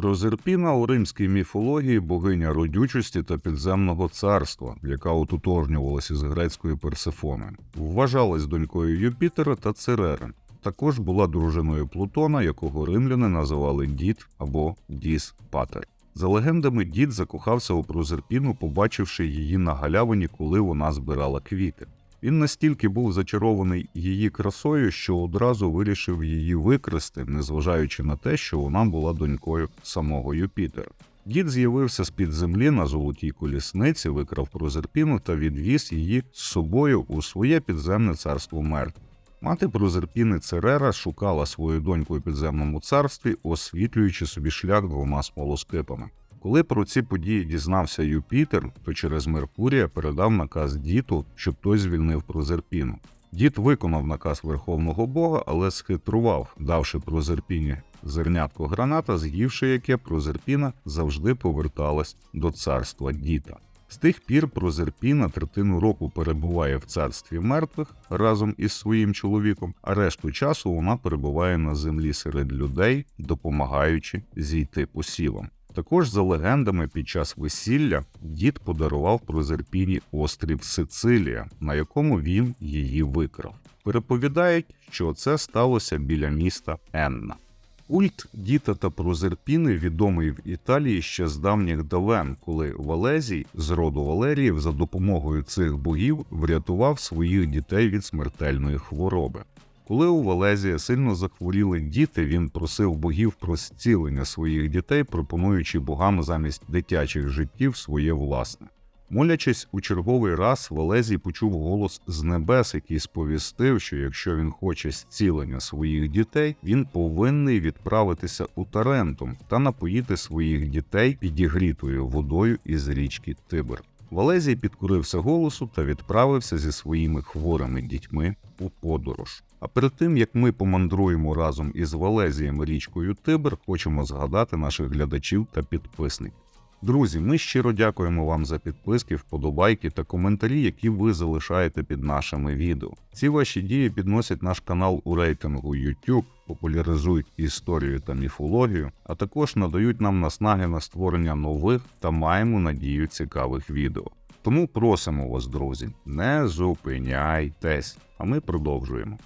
Прозерпіна у римській міфології богиня родючості та підземного царства, яка ототожнювалася з грецькою Персефони. Вважалась донькою Юпітера та Церери. Також була дружиною Плутона, якого римляни називали дід або Діс Патер. За легендами, дід закохався у Прозерпіну, побачивши її на галявині, коли вона збирала квіти. Він настільки був зачарований її красою, що одразу вирішив її викрасти, незважаючи на те, що вона була донькою самого Юпітера. Дід з'явився з-під землі на золотій колісниці, викрав Прозерпіну та відвіз її з собою у своє підземне царство мертвих. Мати Прозерпіни Церера шукала свою доньку у підземному царстві, освітлюючи собі шлях двома смолоскипами. Коли про ці події дізнався Юпітер, то через Меркурія передав наказ діту, щоб той звільнив Прозерпіну. Дід виконав наказ Верховного Бога, але схитрував, давши Прозерпіні зернятко граната, з'ївши яке Прозерпіна завжди поверталась до царства діта. З тих пір Прозерпіна третину року перебуває в царстві мертвих разом із своїм чоловіком, а решту часу вона перебуває на землі серед людей, допомагаючи зійти посівам. Також за легендами під час весілля дід подарував Прозерпіні острів Сицилія, на якому він її викрав. Переповідають, що це сталося біля міста Енна. Культ Діта та Прозерпіни відомий в Італії ще з давніх давен, коли Валезій з роду Валеріїв за допомогою цих богів врятував своїх дітей від смертельної хвороби. Коли у Валезія сильно захворіли діти, він просив богів про зцілення своїх дітей, пропонуючи богам замість дитячих життів своє власне. Молячись у черговий раз, Валезій почув голос з небес, який сповістив, що якщо він хоче зцілення своїх дітей, він повинний відправитися у Тарентум та напоїти своїх дітей підігрітою водою із річки Тибр. Валезій підкурився голосу та відправився зі своїми хворими дітьми у подорож. А перед тим як ми помандруємо разом із Валезієм річкою Тибр, хочемо згадати наших глядачів та підписників. Друзі, ми щиро дякуємо вам за підписки, вподобайки та коментарі, які ви залишаєте під нашими відео. Ці ваші дії підносять наш канал у рейтингу YouTube, популяризують історію та міфологію, а також надають нам наснаги на створення нових та маємо надію цікавих відео. Тому просимо вас, друзі, не зупиняйтесь, а ми продовжуємо.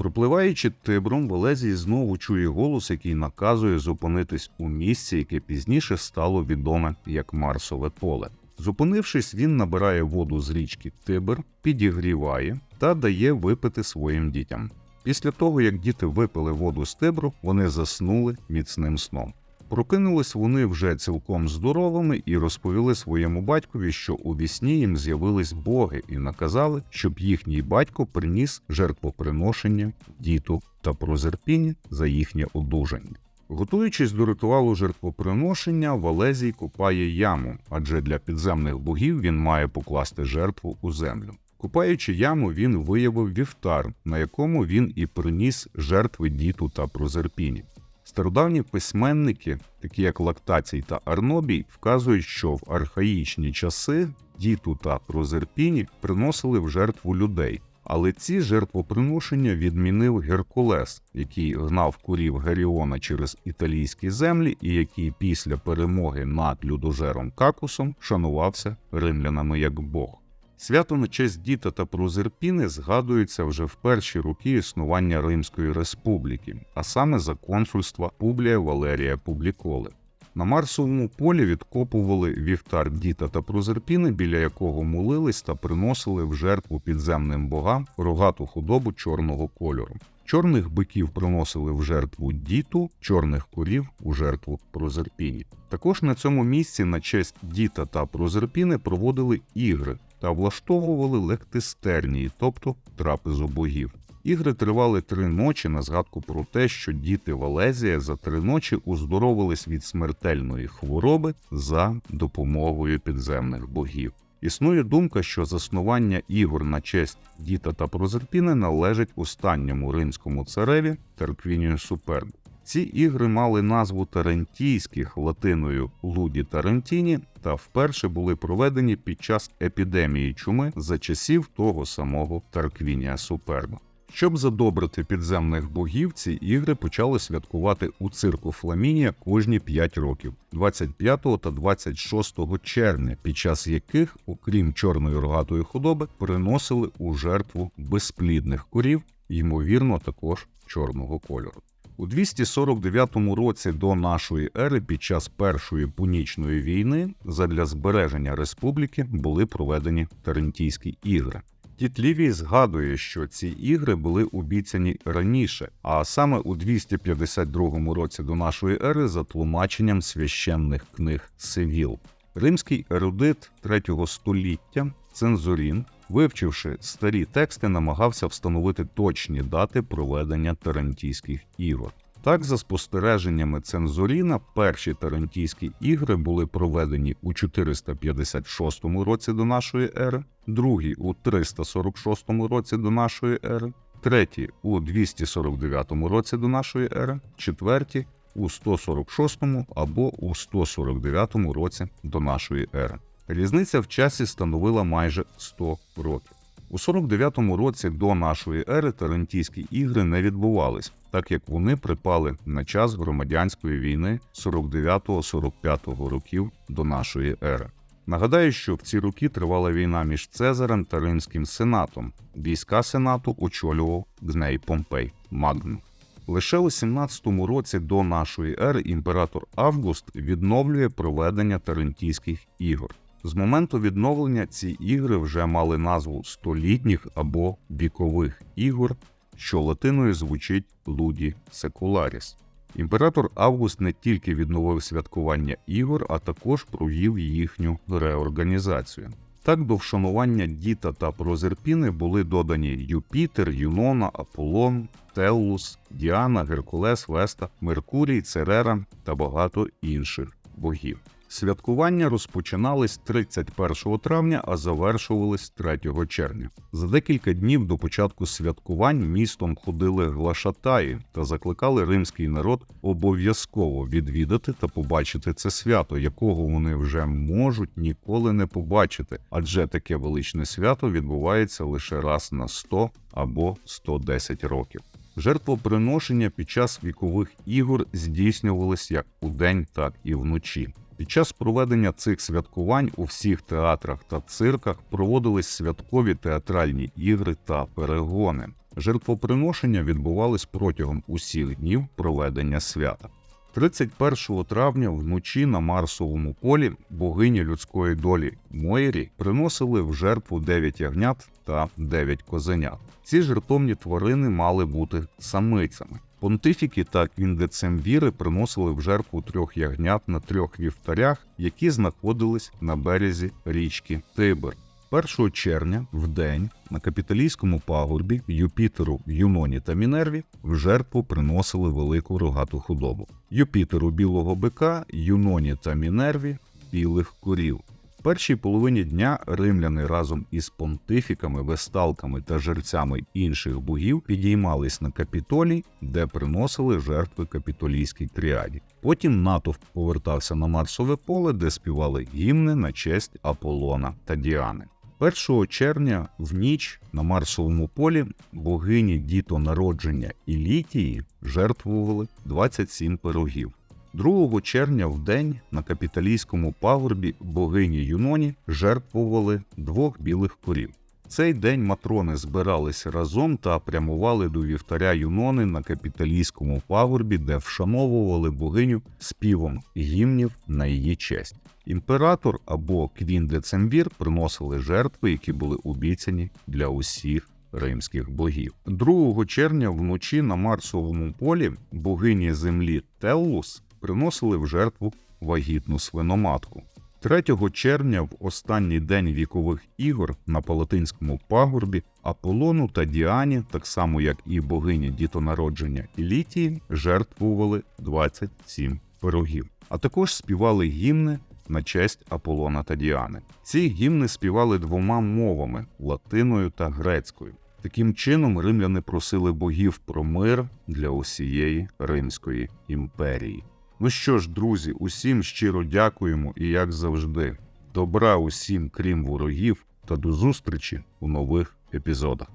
Пропливаючи Тибром, Велезій знову чує голос, який наказує зупинитись у місці, яке пізніше стало відоме як Марсове поле. Зупинившись, він набирає воду з річки Тибр, підігріває та дає випити своїм дітям. Після того, як діти випили воду з Тибру, вони заснули міцним сном. Прокинулись вони вже цілком здоровими і розповіли своєму батькові, що у вісні їм з'явились боги і наказали, щоб їхній батько приніс жертвоприношення діту та прозерпіння за їхнє одужання. Готуючись до ритуалу жертвоприношення, Валезій копає яму, адже для підземних богів він має покласти жертву у землю. Купаючи яму, він виявив вівтар, на якому він і приніс жертви діту та прозерпіні. Стародавні письменники, такі як Лактацій та Арнобій, вказують, що в архаїчні часи діту та прозерпіні приносили в жертву людей. Але ці жертвоприношення відмінив Геркулес, який гнав курів Геріона через італійські землі, і який після перемоги над людожером Какусом шанувався римлянами як Бог. Свято на честь Діта та Прозерпіни згадується вже в перші роки існування Римської республіки, а саме за консульства Публія Валерія Публіколи. На Марсовому полі відкопували вівтар Діта та Прозерпіни, біля якого молились та приносили в жертву підземним богам рогату худобу чорного кольору. Чорних биків приносили в жертву діту, чорних курів у жертву Прозерпіні. Також на цьому місці на честь Діта та Прозерпіни проводили ігри та влаштовували лектистернії, тобто трапезу богів. Ігри тривали три ночі на згадку про те, що діти Валезія за три ночі уздоровились від смертельної хвороби за допомогою підземних богів. Існує думка, що заснування ігор на честь Діта та Прозерпіни належить останньому римському цареві Тарквінію Супербу. Ці ігри мали назву Тарентійських латиною Луді Тарентіні та вперше були проведені під час епідемії чуми за часів того самого Тарквінія Суперба. Щоб задобрити підземних богів, ці ігри почали святкувати у цирку Фламінія кожні 5 років, 25 та 26 червня, під час яких, окрім чорної рогатої худоби, приносили у жертву безплідних корів, ймовірно, також чорного кольору. У 249 році до нашої ери під час Першої пунічної війни задля збереження республіки були проведені Тарентійські ігри. Тіт Лівій згадує, що ці ігри були обіцяні раніше, а саме у 252 році до нашої ери за тлумаченням священних книг Севіл. Римський ерудит 3 століття Цензурін, вивчивши старі тексти, намагався встановити точні дати проведення Тарантійських ігор. Так, за спостереженнями Цензуріна, перші Тарантійські ігри були проведені у 456 році до нашої ери, другі у 346 році до нашої ери, треті у 249 році до нашої ери, четверті у 146 або у 149 році до нашої ери. Різниця в часі становила майже 100 років. У 49-му році до нашої ери Тарантійські ігри не відбувались, так як вони припали на час громадянської війни 49-45 років до нашої ери. Нагадаю, що в ці роки тривала війна між Цезарем та Римським сенатом. Війська сенату очолював Гней Помпей Магнум. Лише у 17-му році до нашої ери імператор Август відновлює проведення Тарентійських ігор. З моменту відновлення ці ігри вже мали назву столітніх або вікових ігор, що латиною звучить Луді Секуларіс. Імператор Август не тільки відновив святкування ігор, а також провів їхню реорганізацію. Так до вшанування Діта та Прозерпіни були додані Юпітер, Юнона, Аполлон, Теллус, Діана, Геркулес, Веста, Меркурій, Церера та багато інших богів. Святкування розпочинались 31 травня, а завершувались 3 червня. За декілька днів до початку святкувань містом ходили глашатаї та закликали римський народ обов'язково відвідати та побачити це свято, якого вони вже можуть ніколи не побачити, адже таке величне свято відбувається лише раз на 100 або 110 років. Жертвоприношення під час вікових ігор здійснювалися як удень, так і вночі. Під час проведення цих святкувань у всіх театрах та цирках проводились святкові театральні ігри та перегони. Жертвоприношення відбувались протягом усіх днів проведення свята. 31 травня вночі на Марсовому полі богині людської долі Мойрі приносили в жертву 9 ягнят та 9 козенят. Ці жертовні тварини мали бути самицями. Понтифіки та квіндецемвіри приносили в жертву трьох ягнят на трьох вівтарях, які знаходились на березі річки Тибр. 1 червня в день на капіталійському пагорбі Юпітеру, Юноні та Мінерві в жертву приносили велику рогату худобу. Юпітеру білого бика, Юноні та Мінерві білих корів. В першій половині дня римляни разом із понтифіками, весталками та жерцями інших богів підіймались на капітолій, де приносили жертви капітолійській тріаді. Потім натовп повертався на Марсове поле, де співали гімни на честь Аполлона та Діани. 1 червня в ніч на Марсовому полі богині дітонародження і літії жертвували 27 пирогів. 2 червня в день на капіталійському пагорбі богині Юноні жертвували двох білих корів. Цей день матрони збиралися разом та прямували до вівтаря Юнони на капіталійському пагорбі, де вшановували богиню співом гімнів на її честь. Імператор або Квін Децемвір приносили жертви, які були обіцяні для усіх римських богів. 2 червня вночі на Марсовому полі богині землі Теллус приносили в жертву вагітну свиноматку. 3 червня, в останній день вікових ігор на Палатинському пагорбі Аполлону та Діані, так само як і богині дітонародження Ілітії, жертвували 27 пирогів, а також співали гімни на честь Аполлона та Діани. Ці гімни співали двома мовами латиною та грецькою. Таким чином, римляни просили богів про мир для усієї Римської імперії. Ну що ж, друзі, усім щиро дякуємо і, як завжди, добра усім, крім ворогів, та до зустрічі у нових епізодах.